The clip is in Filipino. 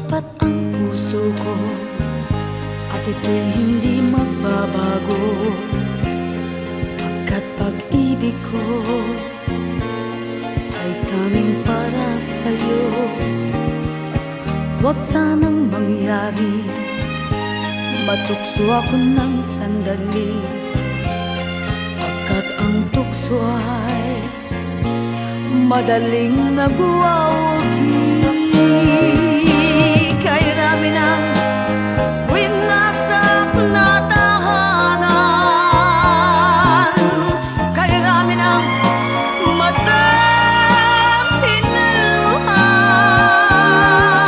Tapat ang puso ko At ito'y hindi magbabago. Pagkat pag-ibig ko Ay tanging para sa'yo. Huwag sanang mangyari. Matukso ako ng sandali. Pagkat ang tukso ay Madaling nagwawagi